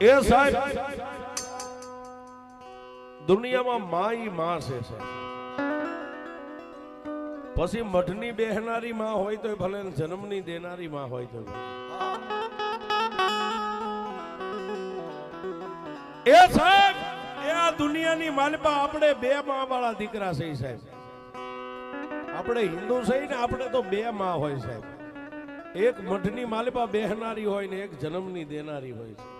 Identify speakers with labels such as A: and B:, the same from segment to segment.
A: એ સાહેબ, દુનિયામાં માં ઈ માં છે પછી મઠની બેહનારી માં હોય તો ભલે જન્મની દેનારી માં હોય તો એ સાહેબ, એ આ દુનિયાની માલપા આપણે બે માં વાળા દીકરા છે, સાહેબ. આપણે હિન્દુ છે ને, આપણે તો બે માં હોય, સાહેબ. એક મઠની માલપા બેહનારી હોય ને, એક જન્મની દેનારી હોય છે.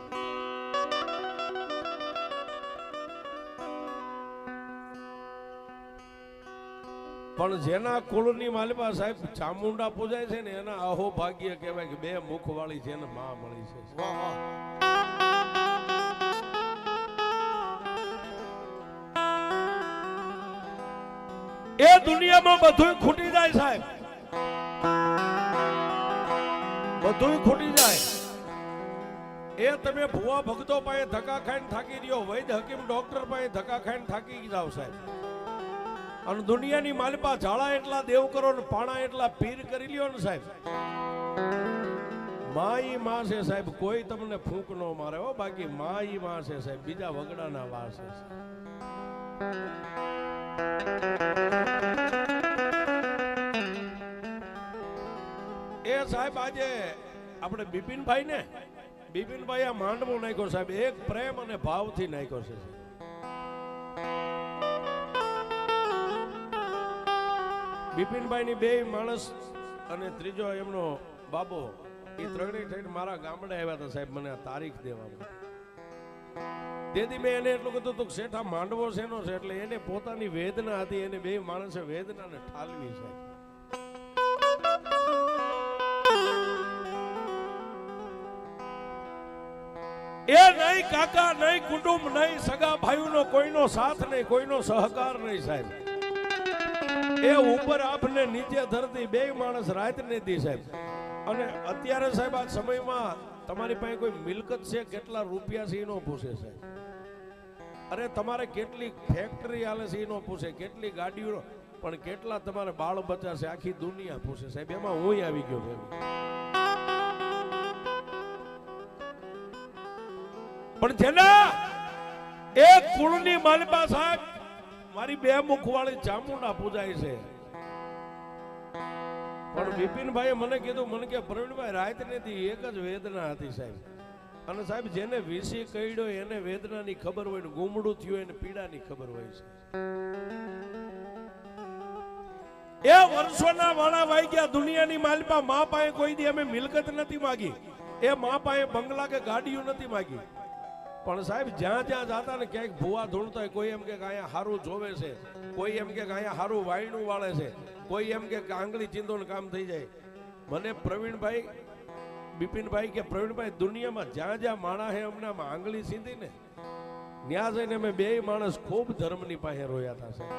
A: પણ જેના કુળની માલપા સાહેબ ચામુંડા પૂજાય છે ને એના અહો ભાગ્ય કહેવાય કે બે મુખ વાળી છે ને માં મળી છે. એ દુનિયામાં બધું ખૂટી જાય સાહેબ. બધું ખૂટી જાય. એ તમે ભુવા ભક્તો પાસે ધક્કા ખાઈને થાકી રહ્યો વૈદ હકીમ ડોક્ટર પાસે ધક્કા ખાઈને થાકી જાવ સાહેબ. અને દુનિયાની માલપા ઝાડા એટલા દેવ કરો ને પાણા એટલા પીર કરી લ્યો ને સાહેબ. માઈ માં છે સાહેબ, કોઈ તમને ફૂંક નો મારે હો, બાકી માઈ માં છે સાહેબ, બીજા વગડાના વાર છે એ સાહેબ, આજે આપણે બિપિનભાઈ ને બિપિનભાઈ આ માંડવો નાખ્યો સાહેબ, એક પ્રેમ અને ભાવથી નાખ્યો છે બિપિનભાઈ ની બે માણસ અને ત્રીજો એમનો બાબો. એ ત્રણેય થઈને મારા ગામડે આવ્યા હતા સાહેબ, મને આ તારીખ દેવામાં. તેથી મેં એને એટલું કીધું હતું શેઠ માંડવો શેનો છે? એટલે એને પોતાની વેદના હતી, એને બે માણસે વેદનાને ઠાલવી છે. એ નહીં કાકા, નહીં કુટુંબ, નહીં સગા ભાઈઓનો, કોઈનો સાથ નહીં, કોઈનો સહકાર નહીં સાહેબ. એ ઉપર આપને નીચે ધરતી બે માણસ રાત ને સાહેબ. અને અત્યારે સાહેબ આ સમયમાં તમારી પાસે કોઈ મિલકત છે? કેટલા રૂપિયા છે એનો પૂછે સાહેબ. અરે તમારે કેટલી ફેક્ટરી હાલે છે એનો પૂછે કેટલી ગાડીઓ પણ કેટલા તમારે બાળ બચ્ચા છે? આખી દુનિયા પૂછે સાહેબ. એમાં હું આવી ગયો છે. પણ જેના એક કુળની માલિપા સાહેબ મારી બે મુખવાળી ચામુંડા પૂજાય છે. પણ બિપિનભાઈ મને કીધું, મને કે પ્રવીણભાઈ રાત નથી એક જ વેદના હતી સાહેબ. અને સાહેબ, જેને વીસી કઈડ્યો એને વેદનાની ખબર હોય ને ગુમડું થયું એને પીડાની ખબર હોય છે. એ વર્ષોના વાળા વાઈ ગયા, દુનિયાની માલપા, મા પાસે કોઈ દી અમે મિલકત નથી માગી. એ મા પાસે બંગલા કે ગાડીઓ નથી માગી. પણ સાહેબ, જ્યાં જ્યાં જાતા ને ક્યાંક ભૂવા ધૂણતા હોય, કોઈ એમ કે અહીંયા સારું જોવે છે, કોઈ એમ કે અહીંયા સારું વાયણું વાળે છે, કોઈ એમ કે આંગળી ચીંદોનું કામ થઈ જાય. મને પ્રવીણભાઈ, બિપિનભાઈ કે પ્રવીણભાઈ, દુનિયામાં જ્યાં જ્યાં માણા હે અમને આમ આંગળી સીધી ને ત્યાં જઈને અમે બે માણસ ખૂબ ધર્મની પાસે રોયા હતા સાહેબ.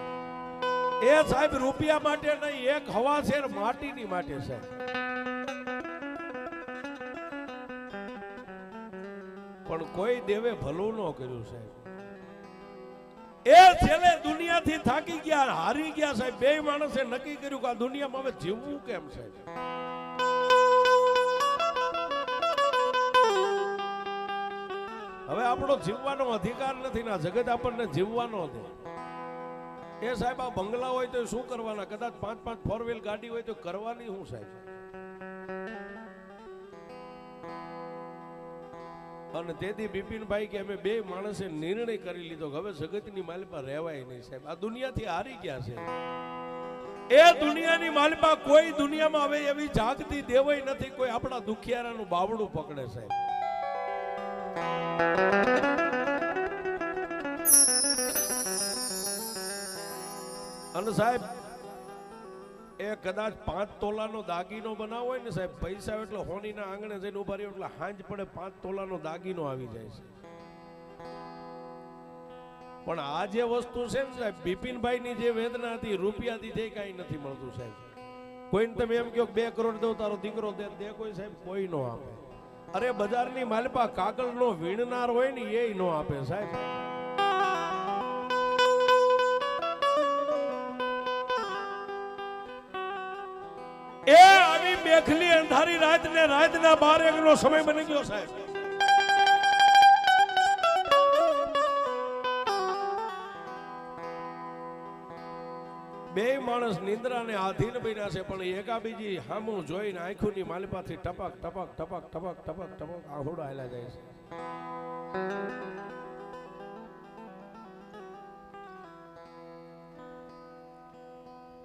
A: એ સાહેબ રૂપિયા માટે નહીં, એક હવા છે માટીની માટે છે પણ કોઈ દેવે ભલું ન કર્યું, સાહેબ. એ છેલ્લે દુનિયાથી થાકી ગયા, હારી ગયા, સાહેબ. બે માણસે નક્કી કર્યું કે આ દુનિયામાં હવે જીવવું કેમ, સાહેબ? હવે આપણો જીવવાનો અધિકાર નથી ને જગત આપણને જીવવાનો દે એ સાહેબ, આ બંગલા હોય તો શું કરવાના? કદાચ પાંચ પાંચ ફોર વ્હીલ ગાડી હોય તો કરવાની શું, સાહેબ? અને તેથી બિપિનભાઈ કે અમે બે માણસે નિર્ણય કરી લીધો હવે જગતની માલિપા રહેવાય નહીં સાહેબ. આ દુનિયાથી હારી ગયા છે. એ દુનિયાની માલિપા કોઈ દુનિયામાં હવે એવી જાગતી દેવાય નથી, કોઈ આપણા દુખિયારાનું બાવડું પકડે સાહેબ. અને સાહેબ એ કદાચ પાંચ તોલાનો દાગીનો બનાવો હોય ને સાહેબ, પૈસા એટલે હોનીના આંગણે જઈને ઊભા રહ્યો એટલે હાંજ પડે પાંચ તોલાનો દાગીનો આવી જાય છે. પણ આ જે વસ્તુ છે ને સાહેબ બિપિનભાઈ ની જે વેદના હતી, રૂપિયાથી જે કાંઈ નથી મળતું સાહેબ. કોઈને તમે એમ કહો બે કરોડ દો તારો દીકરો દે દે કોઈ સાહેબ, કોઈ નો આપે. અરે બજારની માલપા કાગળનો વીણનાર હોય ને, એ નો આપે સાહેબ. બેખલી અંધારી રાત ને રાતના બાર એક નો સમય બની ગયો સાહેબ. બે માણસ નિંદ્રાને આધીન બન્યા છે, પણ એકા બીજી હામું જોઈને આંખોની માલિપાથી ટપક ટપક ટપક ટપક ટપક ટપક ટપક આહોડા જાય છે.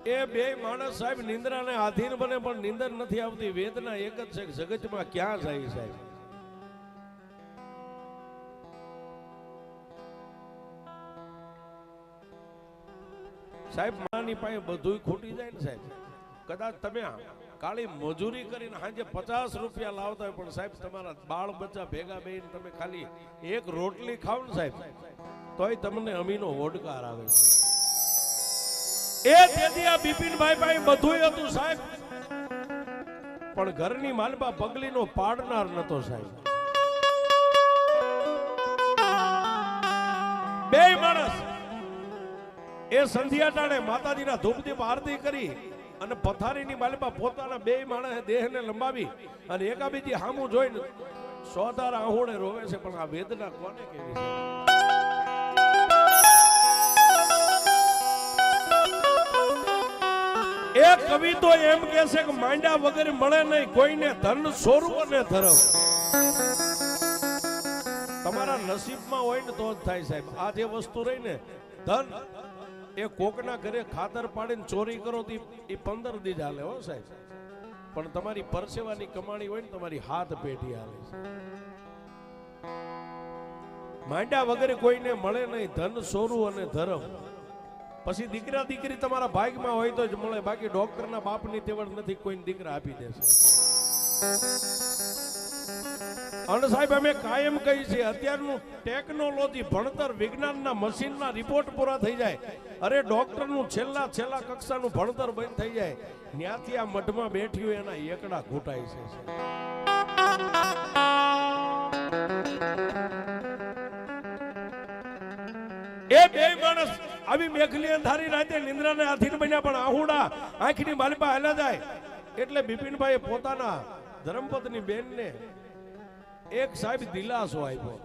A: એ બે માણસ સાહેબ નિંદ્રાને આધીન બને, પણ નિંદર નથી આવતી. વેદના એક જ છે જગતમાં ક્યાં જાય સાહેબ? સાહેબ, માની પાસે બધુંય ખૂટી જાય ને સાહેબ. કદાચ તમે કાળી મજૂરી કરીને સાંજે પચાસ રૂપિયા લાવતા હોય, પણ સાહેબ, તમારા બાળ બચ્ચા ભેગા બેહીને તમે ખાલી એક રોટલી ખાવ ને સાહેબ, તોય તમને અમીનો હોડકાર આવે છે. એ તેથી આ બિપિનભાઈ ભાઈ બધું હતું સાહેબ. પણ ઘરની માલબા પગલીનો પાડનાર નતો સાહેબ. બે માણસ. એ સંધ્યા ટાણે માતાજીના ધૂપદીપ આરતી કરી અને પથારીની માલબા પોતાના બે માણસે દેહને લંબાવી અને એકાબીજી હામું જોઈને સોદાર આહુણે રોવે છે, પણ આ વેદના કોને કેવી છે? એ કવિ તો એમ કે છે કે માંડા વગર મળે નહીં, કોઈને ધન સોરું અને ધરમ. તમારા નસીબમાં હોય ને તો જ થાય સાહેબ. આ જે વસ્તુ રહી ને, ધન એ કોકના ઘરે ખાતર પાડીને ચોરી કરો તો એ પંદર દી હાલે હો સાહેબ. પણ તમારી પરસેવાની કમાણી હોય ને તમારી હાથ પેઢી હાલે માંડા વગેરે કોઈને મળે નહીં, ધન સોરું અને ધર્મ. પછી દીકરા દીકરી તમારા ભાગમાં હોય તો જ મળે. બાકી ડોક્ટરના બાપની તેવડ નથી, કોઈને દીકરા આપી દેશે. અને સાહેબ, અમે કાયમ કહી છે અત્યારનું ટેકનોલોજી ભણતર, વિજ્ઞાનના મશીનના રિપોર્ટ પૂરા થઈ જાય. અરે, ડોક્ટરનું છેલ્લા છેલ્લા કક્ષાનું ભણતર બંધ થઈ જાય. ત્યાંથી આ મઠમાં બેઠી હોય એના એકડા ઘૂંટાય છે એ બે માણસ આવી મેઘલી અંધારી રાતે નિંદ્રાને આધીન બન્યા પણ આહુડા આંખની માલિપા હેલા જાય. એટલે બિપિનભાઈ પોતાના ધર્મપત્ની બેનને એક સાહેબ દિલાસો આપ્યો.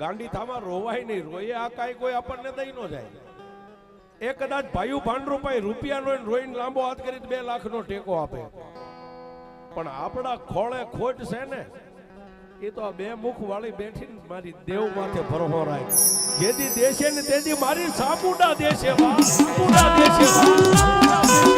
A: ગાંડી થામાં રોવાય નહીં, રોયે આ કાંઈ કોઈ આપણને દઈ ન જાય. એ કદાચ ભાઈઓ ભાંડરૂપાઈ રૂપિયાનો રોઈને લાંબો હાથ કરી બે લાખનો ટેકો આપે. પણ આપણા ખોળે ખોટ છે ને એ તો આ બે મુખ વાળી બેઠી મારી દેવ માથે ભરહો રાય. જેથી દેશે ને તેથી મારી સાપુડા દેશે સાપુડા દેશે